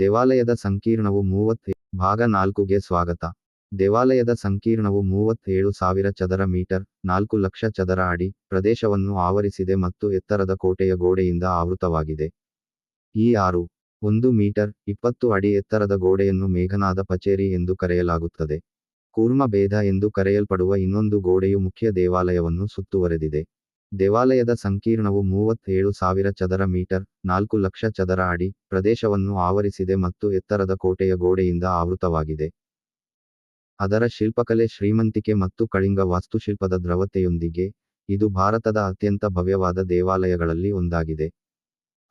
ದೇವಾಲಯದ ಸಂಕೀರ್ಣವು ಮೂವತ್ತೇಳು ಭಾಗ ನಾಲ್ಕುಗೆ ಸ್ವಾಗತ. ದೇವಾಲಯದ ಸಂಕೀರ್ಣವು ಮೂವತ್ತೇಳು ಸಾವಿರ ಚದರ ಮೀಟರ್, ನಾಲ್ಕು ಲಕ್ಷ ಚದರ ಅಡಿ, ಪ್ರದೇಶವನ್ನು ಆವರಿಸಿದೆ ಮತ್ತು ಎತ್ತರದ ಕೋಟೆಯ ಗೋಡೆಯಿಂದ ಆವೃತವಾಗಿದೆ. ಈ ಆರು ಒಂದು ಮೀಟರ್, ಇಪ್ಪತ್ತು ಅಡಿ ಎತ್ತರದ ಗೋಡೆಯನ್ನು ಮೇಘನಾದ ಪಚೇರಿ ಎಂದು ಕರೆಯಲಾಗುತ್ತದೆ. ಕೂರ್ಮ ಭೇದ ಎಂದು ಕರೆಯಲ್ಪಡುವ ಇನ್ನೊಂದು ಗೋಡೆಯು ಮುಖ್ಯ ದೇವಾಲಯವನ್ನು ಸುತ್ತುವರೆದಿದೆ. ದೇವಾಲಯದ ಸಂಕೀರ್ಣವು ಮೂವತ್ತೇಳು ಸಾವಿರ ಚದರ ಮೀಟರ್, ನಾಲ್ಕು ಲಕ್ಷ ಚದರ ಅಡಿ, ಪ್ರದೇಶವನ್ನು ಆವರಿಸಿದೆ ಮತ್ತು ಎತ್ತರದ ಕೋಟೆಯ ಗೋಡೆಯಿಂದ ಆವೃತವಾಗಿದೆ. ಅದರ ಶಿಲ್ಪಕಲೆ ಶ್ರೀಮಂತಿಕೆ ಮತ್ತು ಕಳಿಂಗ ವಾಸ್ತುಶಿಲ್ಪದ ದ್ರವತೆಯೊಂದಿಗೆ, ಇದು ಭಾರತದ ಅತ್ಯಂತ ಭವ್ಯವಾದ ದೇವಾಲಯಗಳಲ್ಲಿ ಒಂದಾಗಿದೆ.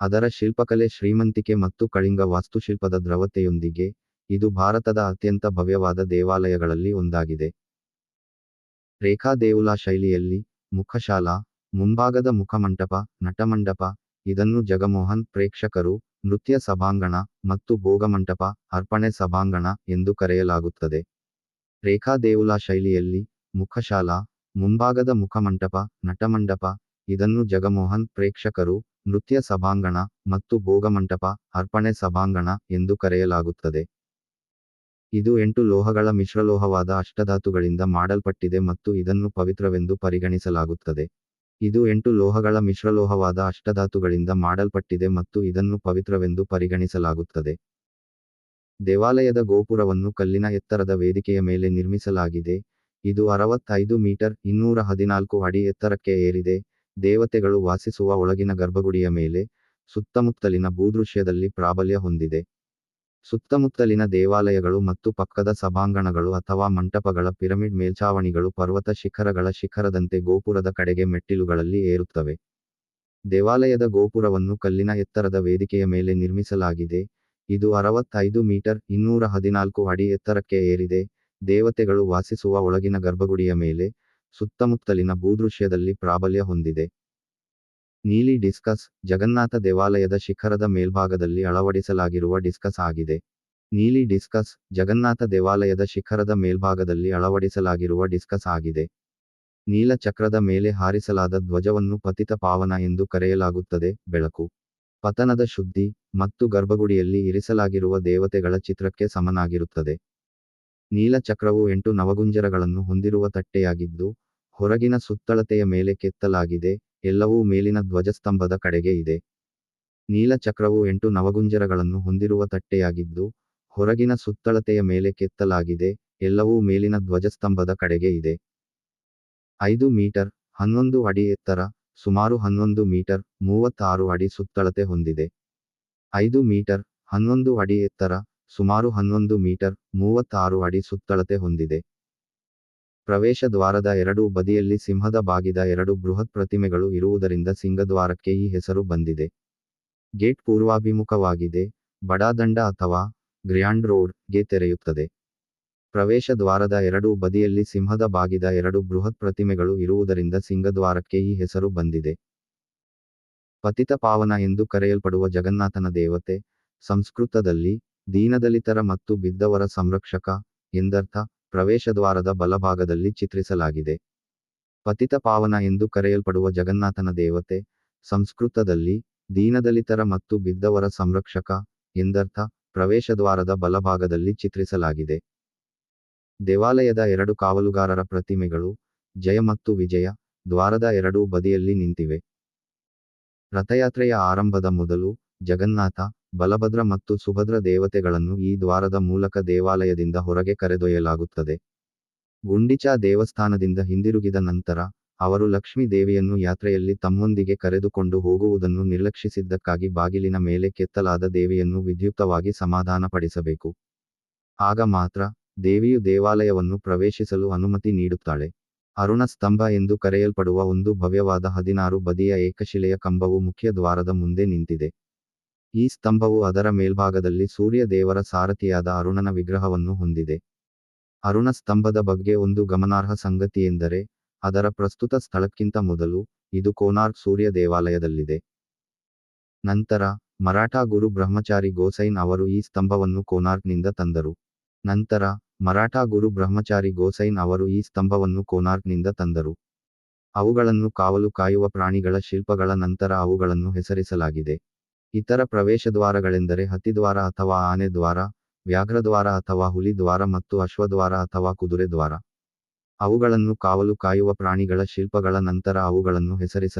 ಅದರ ಶಿಲ್ಪಕಲೆ ಶ್ರೀಮಂತಿಕೆ ಮತ್ತು ಕಳಿಂಗ ವಾಸ್ತುಶಿಲ್ಪದ ದ್ರವತೆಯೊಂದಿಗೆ, ಇದು ಭಾರತದ ಅತ್ಯಂತ ಭವ್ಯವಾದ ದೇವಾಲಯಗಳಲ್ಲಿ ಒಂದಾಗಿದೆ. ರೇಖಾ ದೇವುಲಾ ಶೈಲಿಯಲ್ಲಿ, ಮುಖಶಾಲಾ ಮುಂಭಾಗದ ಮುಖಮಂಟಪ ನಟಮಂಡಪ ಇದನ್ನು ಜಗಮೋಹನ್, ಪ್ರೇಕ್ಷಕರು, ನೃತ್ಯ ಸಭಾಂಗಣ ಮತ್ತು ಭೋಗಮಂಟಪ, ಅರ್ಪಣೆ ಸಭಾಂಗಣ ಎಂದು ಕರೆಯಲಾಗುತ್ತದೆ. ರೇಖಾ ದೇವುಲ ಶೈಲಿಯಲ್ಲಿ ಮುಖಶಾಲಾ, ಮುಂಭಾಗದ ಮುಖಮಂಟಪ ನಟಮಂಡಪ ಇದನ್ನು ಜಗಮೋಹನ್, ಪ್ರೇಕ್ಷಕರು, ನೃತ್ಯ ಸಭಾಂಗಣ ಮತ್ತು ಭೋಗಮಂಟಪ, ಅರ್ಪಣೆ ಸಭಾಂಗಣ ಎಂದು ಕರೆಯಲಾಗುತ್ತದೆ. ಇದು ಎಂಟು ಲೋಹಗಳ ಮಿಶ್ರಲೋಹವಾದ ಅಷ್ಟಧಾತುಗಳಿಂದ ಮಾಡಲ್ಪಟ್ಟಿದೆ ಮತ್ತು ಇದನ್ನು ಪವಿತ್ರವೆಂದು ಪರಿಗಣಿಸಲಾಗುತ್ತದೆ. ಇದು ಎಂಟು ಲೋಹಗಳ ಮಿಶ್ರಲೋಹವಾದ ಅಷ್ಟಧಾತುಗಳಿಂದ ಮಾಡಲ್ಪಟ್ಟಿದೆ ಮತ್ತು ಇದನ್ನು ಪವಿತ್ರವೆಂದು ಪರಿಗಣಿಸಲಾಗುತ್ತದೆ. ದೇವಾಲಯದ ಗೋಪುರವನ್ನು ಕಲ್ಲಿನ ಎತ್ತರದ ವೇದಿಕೆಯ ಮೇಲೆ ನಿರ್ಮಿಸಲಾಗಿದೆ. ಇದು ಅರವತ್ತೈದು ಮೀಟರ್, ಇನ್ನೂರ ಹದಿನಾಲ್ಕು ಅಡಿ ಎತ್ತರಕ್ಕೆ ಏರಿದೆ. ದೇವತೆಗಳು ವಾಸಿಸುವ ಒಳಗಿನ ಗರ್ಭಗುಡಿಯ ಮೇಲೆ ಸುತ್ತಮುತ್ತಲಿನ ಭೂದೃಶ್ಯದಲ್ಲಿ ಪ್ರಾಬಲ್ಯ ಹೊಂದಿದೆ. ಸುತ್ತಮುತ್ತಲಿನ ದೇವಾಲಯಗಳು ಮತ್ತು ಪಕ್ಕದ ಸಭಾಂಗಣಗಳು ಅಥವಾ ಮಂಟಪಗಳ ಪಿರಮಿಡ್ ಮೇಲ್ಛಾವಣಿಗಳು ಪರ್ವತ ಶಿಖರಗಳ ಶಿಖರದಂತೆ ಗೋಪುರದ ಕಡೆಗೆ ಮೆಟ್ಟಿಲುಗಳಲ್ಲಿ ಏರುತ್ತವೆ. ದೇವಾಲಯದ ಗೋಪುರವನ್ನು ಕಲ್ಲಿನ ಎತ್ತರದ ವೇದಿಕೆಯ ಮೇಲೆ ನಿರ್ಮಿಸಲಾಗಿದೆ. ಇದು ಅರವತ್ತೈದು ಮೀಟರ್, ಇನ್ನೂರ ಹದಿನಾಲ್ಕು ಅಡಿ ಎತ್ತರಕ್ಕೆ ಏರಿದೆ. ದೇವತೆಗಳು ವಾಸಿಸುವ ಒಳಗಿನ ಗರ್ಭಗುಡಿಯ ಮೇಲೆ ಸುತ್ತಮುತ್ತಲಿನ ಭೂದೃಶ್ಯದಲ್ಲಿ ಪ್ರಾಬಲ್ಯ ಹೊಂದಿದೆ. ನೀಲಿ ಡಿಸ್ಕಸ್ ಜಗನ್ನಾಥ ದೇವಾಲಯದ ಶಿಖರದ ಮೇಲ್ಭಾಗದಲ್ಲಿ ಅಳವಡಿಸಲಾಗಿರುವ ಡಿಸ್ಕಸ್ ಆಗಿದೆ. ನೀಲಿ ಡಿಸ್ಕಸ್ ಜಗನ್ನಾಥ ದೇವಾಲಯದ ಶಿಖರದ ಮೇಲ್ಭಾಗದಲ್ಲಿ ಅಳವಡಿಸಲಾಗಿರುವ ಡಿಸ್ಕಸ್ ಆಗಿದೆ. ನೀಲ ಚಕ್ರದ ಮೇಲೆ ಹಾರಿಸಲಾದ ಧ್ವಜವನ್ನು ಪತಿತ ಪಾವನ ಎಂದು ಕರೆಯಲಾಗುತ್ತದೆ. ಬೆಳಕು, ಪತನದ ಶುದ್ಧಿ ಮತ್ತು ಗರ್ಭಗುಡಿಯಲ್ಲಿ ಇರಿಸಲಾಗಿರುವ ದೇವತೆಗಳ ಚಿತ್ರಕ್ಕೆ ಸಮನಾಗಿರುತ್ತದೆ. ನೀಲಚಕ್ರವು ಎಂಟು ನವಗುಂಜರಗಳನ್ನು ಹೊಂದಿರುವ ತಟ್ಟೆಯಾಗಿದ್ದು, ಹೊರಗಿನ ಸುತ್ತಳತೆಯ ಮೇಲೆ ಕೆತ್ತಲಾಗಿದೆ. ಎಲ್ಲವೂ ಮೇಲಿನ ಧ್ವಜಸ್ತಂಭದ ಕಡೆಗೆ ಇದೆ. ನೀಲಚಕ್ರವು ಎಂಟು ನವಗುಂಜರಗಳನ್ನು ಹೊಂದಿರುವ ತಟ್ಟೆಯಾಗಿದ್ದು, ಹೊರಗಿನ ಸುತ್ತಳತೆಯ ಮೇಲೆ ಕೆತ್ತಲಾಗಿದೆ, ಎಲ್ಲವೂ ಮೇಲಿನ ಧ್ವಜಸ್ತಂಭದ ಕಡೆಗೆ ಇದೆ. ಐದು ಮೀಟರ್, ಹನ್ನೊಂದು ಅಡಿ ಎತ್ತರ, ಸುಮಾರು ಹನ್ನೊಂದು ಮೀಟರ್, ಮೂವತ್ತಾರು ಅಡಿ ಸುತ್ತಳತೆ ಹೊಂದಿದೆ. ಐದು ಮೀಟರ್, ಹನ್ನೊಂದು ಅಡಿ ಎತ್ತರ, ಸುಮಾರು ಹನ್ನೊಂದು ಮೀಟರ್, ಮೂವತ್ತಾರು ಅಡಿ ಸುತ್ತಳತೆ ಹೊಂದಿದೆ. ಪ್ರವೇಶ ದ್ವಾರದ ಎರಡೂ ಬದಿಯಲ್ಲಿ ಸಿಂಹದ ಬಾಗಿದ ಎರಡು ಬೃಹತ್ ಪ್ರತಿಮೆಗಳು ಇರುವುದರಿಂದ ಸಿಂಗದ್ವಾರಕ್ಕೆ ಈ ಹೆಸರು ಬಂದಿದೆ. ಗೇಟ್ ಪೂರ್ವಾಭಿಮುಖವಾಗಿದೆ. ಬಡಾದಂಡ ಅಥವಾ ಗ್ರ್ಯಾಂಡ್ ರೋಡ್ಗೆ ತೆರೆಯುತ್ತದೆ. ಪ್ರವೇಶ ದ್ವಾರದ ಎರಡೂ ಬದಿಯಲ್ಲಿ ಸಿಂಹದ ಬಾಗಿದ ಎರಡು ಬೃಹತ್ ಪ್ರತಿಮೆಗಳು ಇರುವುದರಿಂದ ಸಿಂಗದ್ವಾರಕ್ಕೆ ಈ ಹೆಸರು ಬಂದಿದೆ. ಪತಿತ ಪಾವನ ಎಂದು ಕರೆಯಲ್ಪಡುವ ಜಗನ್ನಾಥನ ದೇವತೆ, ಸಂಸ್ಕೃತದಲ್ಲಿ ದೀನದಲಿತರ ಮತ್ತು ಬಿದ್ದವರ ಸಂರಕ್ಷಕ ಎಂದರ್ಥ ಪ್ರವೇಶದ್ವಾರದ ಬಲಭಾಗದಲ್ಲಿ ಚಿತ್ರಿಸಲಾಗಿದೆ. ಪತಿತ ಪಾವನ ಎಂದು ಕರೆಯಲ್ಪಡುವ ಜಗನ್ನಾಥನ ದೇವತೆ, ಸಂಸ್ಕೃತದಲ್ಲಿ ದೀನದಲಿತರ ಮತ್ತು ಬಿದ್ದವರ ಸಂರಕ್ಷಕ ಎಂದರ್ಥ, ಪ್ರವೇಶದ್ವಾರದ ಬಲಭಾಗದಲ್ಲಿ ಚಿತ್ರಿಸಲಾಗಿದೆ. ದೇವಾಲಯದ ಎರಡು ಕಾವಲುಗಾರರ ಪ್ರತಿಮೆಗಳು, ಜಯ ಮತ್ತು ವಿಜಯ, ದ್ವಾರದ ಎರಡೂ ಬದಿಯಲ್ಲಿ ನಿಂತಿವೆ. ರಥಯಾತ್ರೆಯ ಆರಂಭದ ಮೊದಲು ಜಗನ್ನಾಥ ಬಲಭದ್ರ ಮತ್ತು ಸುಭದ್ರ ದೇವತೆಗಳನ್ನು ಈ ದ್ವಾರದ ಮೂಲಕ ದೇವಾಲಯದಿಂದ ಹೊರಗೆ ಕರೆದೊಯ್ಯಲಾಗುತ್ತದೆ. ಗುಂಡಿಚಾ ದೇವಸ್ಥಾನದಿಂದ ಹಿಂದಿರುಗಿದ ನಂತರ, ಅವರು ಲಕ್ಷ್ಮೀ ದೇವಿಯನ್ನು ಯಾತ್ರೆಯಲ್ಲಿ ತಮ್ಮೊಂದಿಗೆ ಕರೆದುಕೊಂಡು ಹೋಗುವುದನ್ನು ನಿರ್ಲಕ್ಷಿಸಿದ್ದಕ್ಕಾಗಿ ಬಾಗಿಲಿನ ಮೇಲೆ ಕೆತ್ತಲಾದ ದೇವಿಯನ್ನು ವಿದ್ಯುಕ್ತವಾಗಿ ಸಮಾಧಾನಪಡಿಸಬೇಕು. ಆಗ ಮಾತ್ರ, ದೇವಿಯು ದೇವಾಲಯವನ್ನು ಪ್ರವೇಶಿಸಲು ಅನುಮತಿ ನೀಡುತ್ತಾಳೆ. ಅರುಣ ಸ್ತಂಭ ಎಂದು ಕರೆಯಲ್ಪಡುವ ಒಂದು ಭವ್ಯವಾದ ಹದಿನಾರು ಬದಿಯ ಏಕಶಿಲೆಯ ಕಂಬವು ಮುಖ್ಯ ದ್ವಾರದ ಮುಂದೆ ನಿಂತಿದೆ. ಈ ಸ್ತಂಭವು ಅದರ ಮೇಲ್ಭಾಗದಲ್ಲಿ ಸೂರ್ಯ ದೇವರ ಸಾರಥಿಯಾದ ಅರುಣನ ವಿಗ್ರಹವನ್ನು ಹೊಂದಿದೆ. ಅರುಣ ಸ್ತಂಭದ ಬಗ್ಗೆ ಒಂದು ಗಮನಾರ್ಹ ಸಂಗತಿಯೆಂದರೆ ಅದರ ಪ್ರಸ್ತುತ ಸ್ಥಳಕ್ಕಿಂತ ಮೊದಲು ಇದು ಕೋನಾರ್ಕ್ ಸೂರ್ಯ ದೇವಾಲಯದಲ್ಲಿದೆ. ನಂತರ, ಮರಾಠ ಗುರು ಬ್ರಹ್ಮಚಾರಿ ಗೋಸೈನ್ ಅವರು ಈ ಸ್ತಂಭವನ್ನು ಕೋನಾರ್ಕ್ನಿಂದ ತಂದರು. ನಂತರ, ಮರಾಠ ಗುರು ಬ್ರಹ್ಮಚಾರಿ ಗೋಸೈನ್ ಅವರು ಈ ಸ್ತಂಭವನ್ನು ಕೋನಾರ್ಕ್ನಿಂದ ತಂದರು. ಅವುಗಳನ್ನು ಕಾವಲು ಕಾಯುವ ಪ್ರಾಣಿಗಳ ಶಿಲ್ಪಗಳ ನಂತರ ಅವುಗಳನ್ನು ಹೆಸರಿಸಲಾಗಿದೆ. ಇತರ ಪ್ರವೇಶದ್ವಾರಗಳೆಂದರೆ ಹತ್ತಿದ್ವಾರ ಅಥವಾ ಆನೆ ದ್ವಾರ ವ್ಯಾಘ್ರದ್ವಾರ ಅಥವಾ ಹುಲಿ ದ್ವಾರ ಮತ್ತು ಅಶ್ವದ್ವಾರ ಅಥವಾ ಕುದುರೆ ದ್ವಾರ. ಅವುಗಳನ್ನು ಕಾವಲು ಕಾಯುವ ಪ್ರಾಣಿಗಳ ಶಿಲ್ಪಗಳ ನಂತರ ಅವುಗಳನ್ನು ಹೆಸರಿಸ